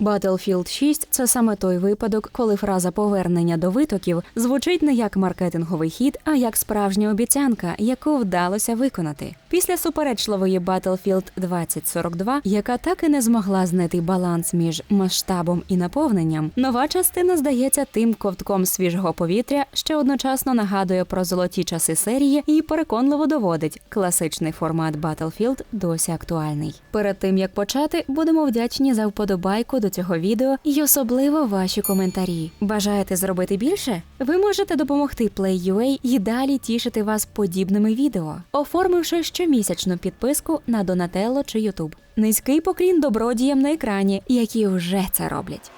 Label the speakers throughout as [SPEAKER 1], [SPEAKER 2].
[SPEAKER 1] Battlefield 6 – це саме той випадок, коли фраза повернення до витоків звучить не як маркетинговий хід, а як справжня обіцянка, яку вдалося виконати. Після суперечливої Battlefield 2042, яка так і не змогла знайти баланс між масштабом і наповненням, нова частина здається тим ковтком свіжого повітря, що одночасно нагадує про золоті часи серії і переконливо доводить класичний формат Battlefield досі актуальний. Перед тим як почати, будемо вдячні за вподобайку до цього відео і особливо ваші коментарі. Бажаєте зробити більше? Ви можете допомогти Play.ua і далі тішити вас подібними відео, оформивши щомісячну підписку на Donatello чи YouTube. Низький поклін добродіям на екрані, які вже це роблять.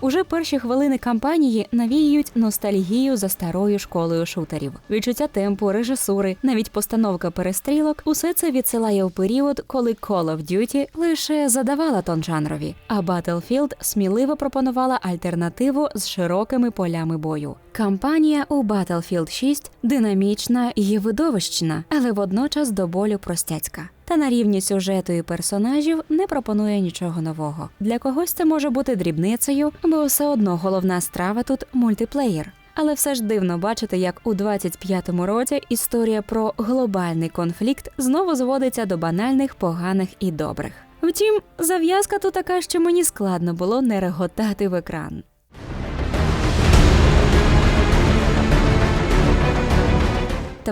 [SPEAKER 1] Уже перші хвилини кампанії навіюють ностальгію за старою школою шутерів. Відчуття темпу, режисури, навіть постановка перестрілок усе це відсилає у період, коли Call of Duty лише задавала тон жанрові, а Battlefield сміливо пропонувала альтернативу з широкими полями бою. Кампанія у Battlefield 6 динамічна і видовищна, але водночас до болю простяцька. Та на рівні сюжету і персонажів не пропонує нічого нового. Для когось це може бути дрібницею, бо все одно головна страва тут мультиплеєр. Але все ж дивно бачити, як у 25-му році історія про глобальний конфлікт знову зводиться до банальних, поганих і добрих. Втім, зав'язка тут така, що мені складно було не реготати в екран.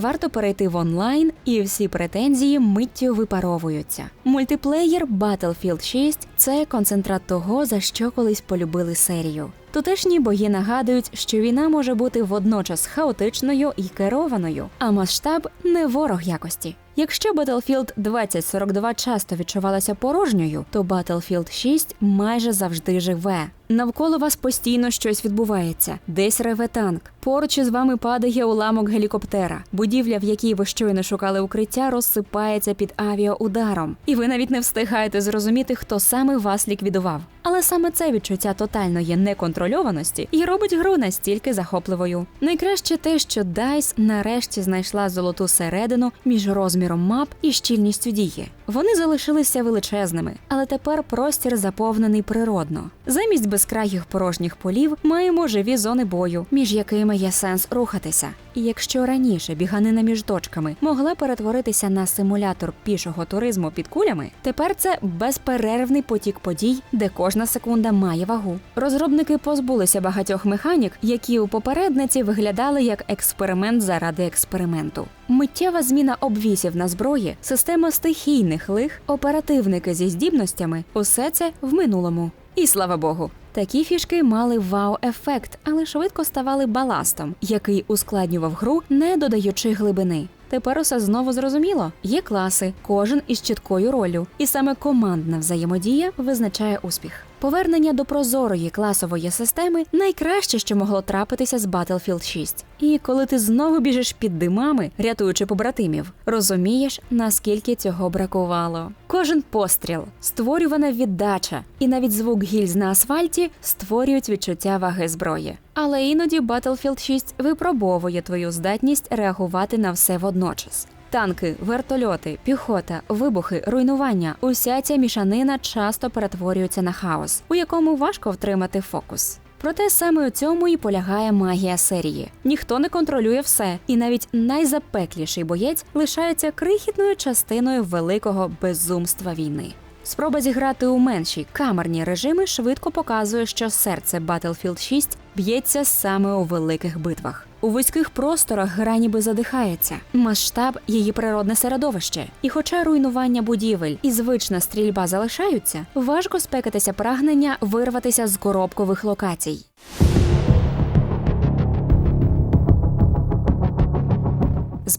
[SPEAKER 1] Варто перейти в онлайн, і всі претензії миттю випаровуються. Мультиплеєр Battlefield 6 – це концентрат того, за що колись полюбили серію. Тутешні бої нагадують, що війна може бути водночас хаотичною і керованою, а масштаб не ворог якості. Якщо Battlefield 2042 часто відчувалася порожньою, то Battlefield 6 майже завжди живе. Навколо вас постійно щось відбувається, десь реве танк. Поруч із вами падає уламок гелікоптера. Будівля, в якій ви щойно шукали укриття, розсипається під авіаударом, і ви навіть не встигаєте зрозуміти, хто саме вас ліквідував. Але саме це відчуття тотальної неконтрольованості і робить гру настільки захопливою. Найкраще те, що DICE нарешті знайшла золоту середину між розміром мап і щільністю дії. Вони залишилися величезними, але тепер простір заповнений природно. Замість безкраїх порожніх полів маємо живі зони бою, між якими є сенс рухатися. І якщо раніше біганина між точками могла перетворитися на симулятор пішого туризму під кулями, тепер це безперервний потік подій, де кожна секунда має вагу. Розробники позбулися багатьох механік, які у попередниці виглядали як експеримент заради експерименту. Миттєва зміна обвісів на зброї, система стихійних лих, оперативники зі здібностями усе це в минулому. І слава Богу, такі фішки мали вау-ефект, але швидко ставали баластом, який ускладнював гру, не додаючи глибини. Тепер усе знову зрозуміло. Є класи, кожен із чіткою роллю, і саме командна взаємодія визначає успіх. Повернення до прозорої класової системи найкраще, що могло трапитися з Battlefield 6. І коли ти знову біжиш під димами, рятуючи побратимів, розумієш, наскільки цього бракувало. Кожен постріл, створювана віддача, і навіть звук гільз на асфальті створюють відчуття ваги зброї. Але іноді Battlefield 6 випробовує твою здатність реагувати на все водночас. Танки, вертольоти, піхота, вибухи, руйнування уся ця мішанина часто перетворюється на хаос, у якому важко втримати фокус. Проте саме у цьому і полягає магія серії. Ніхто не контролює все, і навіть найзапекліший боєць лишається крихітною частиною великого безумства війни. Спроба зіграти у менші камерні режими швидко показує, що серце Battlefield 6 б'ється саме у великих битвах. У вузьких просторах гра ніби задихається, масштаб її природне середовище. І хоча руйнування будівель і звична стрільба залишаються, важко спекатися прагнення вирватися з коробкових локацій.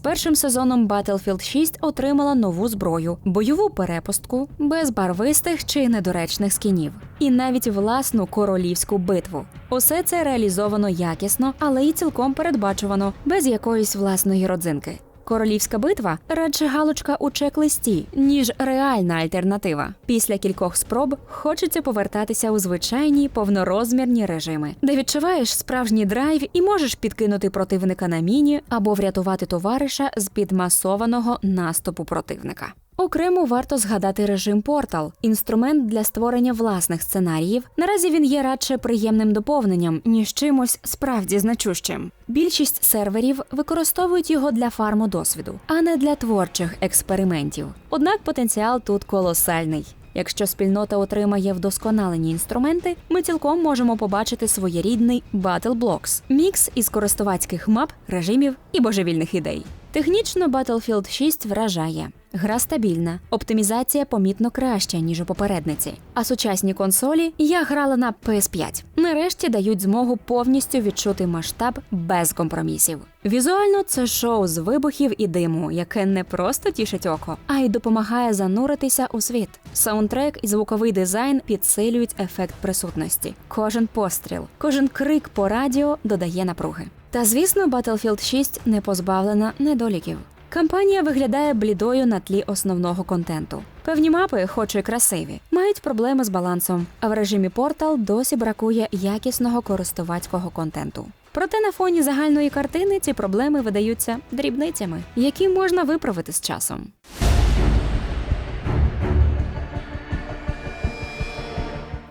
[SPEAKER 1] Першим сезоном Battlefield 6 отримала нову зброю, бойову перепустку, без барвистих чи недоречних скінів, і навіть власну королівську битву. Усе це реалізовано якісно, але й цілком передбачувано, без якоїсь власної родзинки. Королівська битва радше галочка у чек-листі, ніж реальна альтернатива. Після кількох спроб хочеться повертатися у звичайні повнорозмірні режими, де відчуваєш справжній драйв і можеш підкинути противника на міні або врятувати товариша з підмасованого наступу противника. Окремо варто згадати режим Portal – інструмент для створення власних сценаріїв. Наразі він є радше приємним доповненням, ніж чимось справді значущим. Більшість серверів використовують його для фарму досвіду, а не для творчих експериментів. Однак потенціал тут колосальний. Якщо спільнота отримає вдосконалені інструменти, ми цілком можемо побачити своєрідний Battle Blocks – мікс із користувацьких мап, режимів і божевільних ідей. Технічно Battlefield 6 вражає. Гра стабільна, оптимізація помітно краща, ніж у попередниці. А сучасні консолі я грала на PS5. Нарешті дають змогу повністю відчути масштаб без компромісів. Візуально це шоу з вибухів і диму, яке не просто тішить око, а й допомагає зануритися у світ. Саундтрек і звуковий дизайн підсилюють ефект присутності. Кожен постріл, кожен крик по радіо додає напруги. Та звісно, Battlefield 6 не позбавлена недоліків. Кампанія виглядає блідою на тлі основного контенту. Певні мапи, хоч і красиві, мають проблеми з балансом, а в режимі Portal досі бракує якісного користувацького контенту. Проте на фоні загальної картини ці проблеми видаються дрібницями, які можна виправити з часом.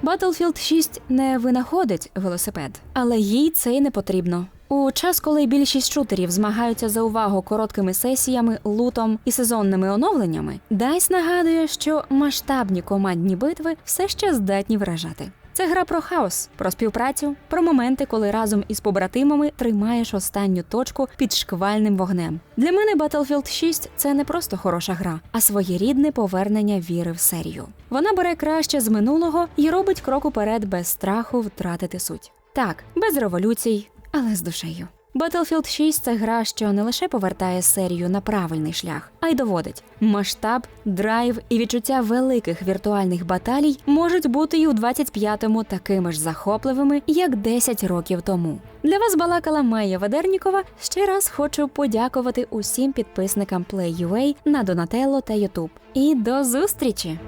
[SPEAKER 1] Battlefield 6 не винаходить велосипед, але їй це й не потрібно. У час, коли більшість шутерів змагаються за увагу короткими сесіями, лутом і сезонними оновленнями, DICE нагадує, що масштабні командні битви все ще здатні вражати. Це гра про хаос, про співпрацю, про моменти, коли разом із побратимами тримаєш останню точку під шквальним вогнем. Для мене Battlefield 6 – це не просто хороша гра, а своєрідне повернення віри в серію. Вона бере краще з минулого і робить крок уперед без страху втратити суть. Так, без революцій, але з душею. Battlefield 6 – це гра, що не лише повертає серію на правильний шлях, а й доводить масштаб, драйв і відчуття великих віртуальних баталій можуть бути і у 25-му такими ж захопливими, як 10 років тому. Для вас балакала Майя Ведернікова. Ще раз хочу подякувати усім підписникам Play.ua на Donatello та YouTube. І до зустрічі!